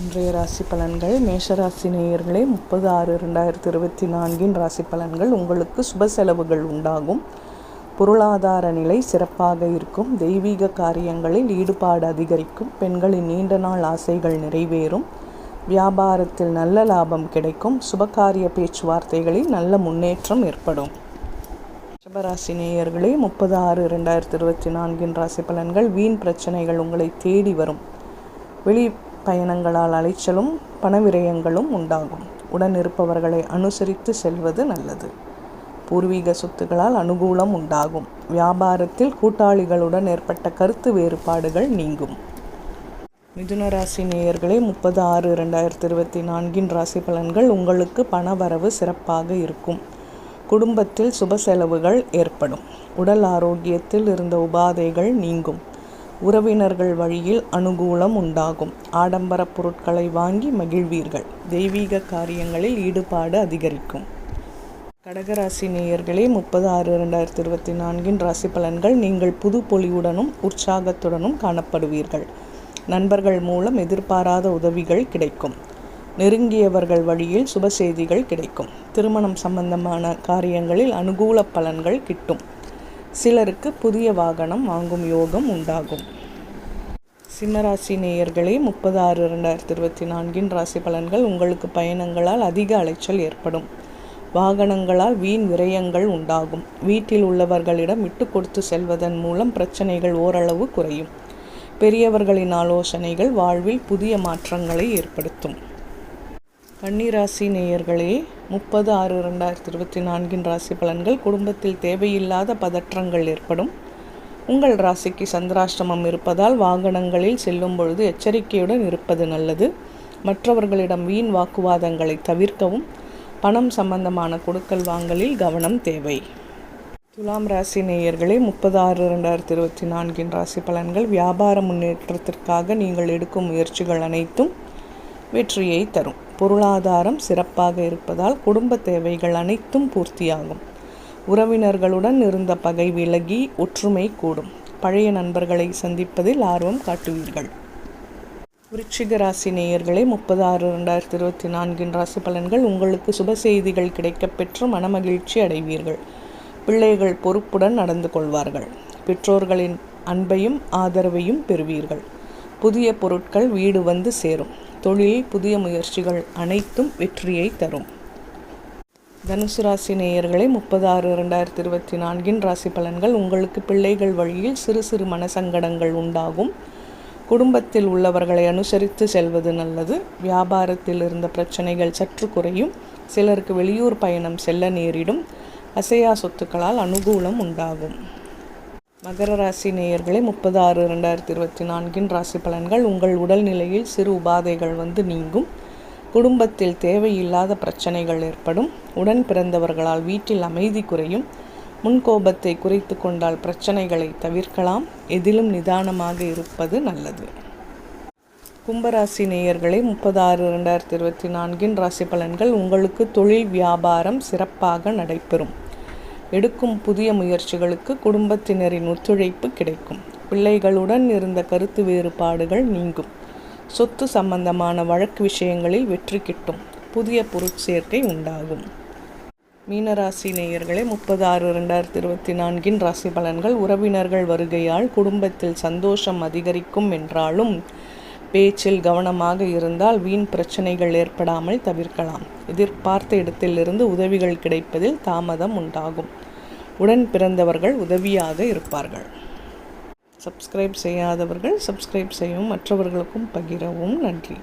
இன்றைய ராசி பலன்கள் மேஷராசி நேயர்களே முப்பது ஆறு ரெண்டாயிரத்தி இருபத்தி நான்கின் ராசி பலன்கள். உங்களுக்கு சுப செலவுகள் உண்டாகும். பொருளாதார நிலை சிறப்பாக இருக்கும். தெய்வீக காரியங்களில் ஈடுபாடு அதிகரிக்கும். பெண்களின் நீண்ட நாள் ஆசைகள் நிறைவேறும். வியாபாரத்தில் நல்ல லாபம் கிடைக்கும். சுபகாரிய பேச்சுவார்த்தைகளில் நல்ல முன்னேற்றம் ஏற்படும். ரிஷபராசி நேயர்களே முப்பது ஆறு ரெண்டாயிரத்தி இருபத்தி நான்கின் ராசி பலன்கள். வீண் பிரச்சனைகள் உங்களை தேடி வரும். வெளி பயணங்களால் அலைச்சலும் பணவிரயங்களும் உண்டாகும். உடன் இருப்பவர்களை அனுசரித்து செல்வது நல்லது. பூர்வீக சொத்துகளால் அனுகூலம் உண்டாகும். வியாபாரத்தில் கூட்டாளிகளுடன் ஏற்பட்ட கருத்து வேறுபாடுகள் நீங்கும். மிதுன ராசி நேயர்களே முப்பது ஆறு ரெண்டாயிரத்தி இருபத்தி நான்கின் ராசி பலன்கள் உங்களுக்கு பண வரவு சிறப்பாக இருக்கும். குடும்பத்தில் சுப செலவுகள் ஏற்படும். உடல் ஆரோக்கியத்தில் இருந்த உபாதைகள் நீங்கும். உறவினர்கள் வழியில் அனுகூலம் உண்டாகும். ஆடம்பர பொருட்களை வாங்கி மகிழ்வீர்கள். தெய்வீக காரியங்களில் ஈடுபாடு அதிகரிக்கும். கடகராசி நேயர்களே முப்பது ஆறு இரண்டாயிரத்தி இருபத்தி நான்கின் ராசி பலன்கள் நீங்கள் புது பொலிவுடனும் உற்சாகத்துடனும் காணப்படுவீர்கள். நண்பர்கள் மூலம் எதிர்பாராத உதவிகள் கிடைக்கும். நெருங்கியவர்கள் வழியில் சுப செய்திகள் கிடைக்கும். திருமணம் சம்பந்தமான காரியங்களில் அனுகூல பலன்கள் கிட்டும். சிலருக்கு புதிய வாகனம் வாங்கும் யோகம் உண்டாகும். சிம்மராசி நேயர்களே முப்பது ஆறு ரெண்டாயிரத்தி இருபத்தி நான்கின் ராசி பலன்கள் உங்களுக்கு பயணங்களால் அதிக அலைச்சல் ஏற்படும். வாகனங்களால் வீண் விரயங்கள் உண்டாகும். வீட்டில் உள்ளவர்களிடம் விட்டு கொடுத்து செல்வதன் மூலம் பிரச்சனைகள் ஓரளவு குறையும். பெரியவர்களின் ஆலோசனைகள் வாழ்வில் புதிய மாற்றங்களை ஏற்படுத்தும். கன்னிராசி நேயர்களே முப்பது ஆறு ரெண்டாயிரத்தி இருபத்தி நான்கின் ராசி பலன்கள் குடும்பத்தில் தேவையில்லாத பதற்றங்கள் ஏற்படும். உங்கள் ராசிக்கு சந்திராஷ்டமம் இருப்பதால் வாகனங்களில் செல்லும் பொழுது எச்சரிக்கையுடன் இருப்பது நல்லது. மற்றவர்களிடம் வீண் வாக்குவாதங்களை தவிர்க்கவும் பணம் சம்பந்தமான கொடுக்கல் வாங்கலில் கவனம் தேவை. துலாம் ராசி நேயர்களே முப்பது ஆறு ரெண்டாயிரத்தி இருபத்தி நான்கின் ராசி பலன்கள் வியாபார முன்னேற்றத்திற்காக நீங்கள் எடுக்கும் முயற்சிகள் அனைத்தும் வெற்றியை தரும். பொருளாதாரம் சிறப்பாக இருப்பதால் குடும்ப தேவைகள் அனைத்தும் பூர்த்தியாகும். உறவினர்களுடன் இருந்த பகை விலகி ஒற்றுமை கூடும். பழைய நண்பர்களை சந்திப்பதில் ஆர்வம் காட்டுவீர்கள். விருச்சிக ராசி நேயர்களே முப்பது ஆறு ரெண்டாயிரத்தி இருபத்தி நான்கின் ராசி பலன்கள் உங்களுக்கு சுப செய்திகள் கிடைக்கப்பெற்று மனமகிழ்ச்சி அடைவீர்கள். பிள்ளைகள் பொறுப்புடன் நடந்து கொள்வார்கள். பெற்றோர்களின் அன்பையும் ஆதரவையும் பெறுவீர்கள். புதிய பொருட்கள் வீடு வந்து சேரும். தொழில் புதிய முயற்சிகள் அனைத்தும் வெற்றியை தரும். தனுசு ராசி நேயர்களை முப்பது ஆறு இரண்டாயிரத்தி இருபத்தி நான்கின் ராசி பலன்கள் உங்களுக்கு பிள்ளைகள் வழியில் சிறு சிறு மனசங்கடங்கள் உண்டாகும். குடும்பத்தில் உள்ளவர்களை அனுசரித்து செல்வது நல்லது. வியாபாரத்தில் இருந்த பிரச்சனைகள் சற்று குறையும். சிலருக்கு வெளியூர் பயணம் செல்ல நேரிடும். அசையா சொத்துக்களால் அனுகூலம் உண்டாகும். மகர ராசி நேயர்களே முப்பது ஆறு ரெண்டாயிரத்தி இருபத்தி நான்கின் ராசி பலன்கள். உங்கள் உடல்நிலையில் சிறு உபாதைகள் வந்து நீங்கும். குடும்பத்தில் தேவையில்லாத பிரச்சனைகள் ஏற்படும். உடன் பிறந்தவர்களால் வீட்டில் அமைதி குறையும். முன்கோபத்தை குறைத்து கொண்டால் பிரச்சனைகளை தவிர்க்கலாம். எதிலும் நிதானமாக இருப்பது நல்லது. கும்பராசி நேயர்களே முப்பது ஆறு ரெண்டாயிரத்தி இருபத்தி நான்கின் ராசி பலன்கள். உங்களுக்கு தொழில் வியாபாரம் சிறப்பாக நடைபெறும். எடுக்கும் புதிய முயற்சிகளுக்கு குடும்பத்தினரின் ஒத்துழைப்பு கிடைக்கும். பிள்ளைகளுடன் இருந்த கருத்து வேறுபாடுகள் நீங்கும். சொத்து சம்பந்தமான வழக்கு விஷயங்களில் வெற்றி கிட்டும். புதிய பொருட்சேர்க்கை உண்டாகும். மீனராசி நேயர்களே முப்பது ஆறு ரெண்டாயிரத்தி இருபத்தி நான்கின் ராசி பலன்கள் உறவினர்கள் வருகையால் குடும்பத்தில் சந்தோஷம் அதிகரிக்கும் என்றாலும் பேச்சில் கவனமாக இருந்தால் வீண் பிரச்சனைகள் ஏற்படாமல் தவிர்க்கலாம். எதிர்பார்த்த இடத்திலிருந்து உதவிகள் கிடைப்பதில் தாமதம் உண்டாகும். உடன் பிறந்தவர்கள் உதவியாக இருப்பார்கள். சப்ஸ்கிரைப் செய்யாதவர்கள் சப்ஸ்கிரைப் செய்யவும் மற்றவர்களுக்கும் பகிரவும். நன்றி.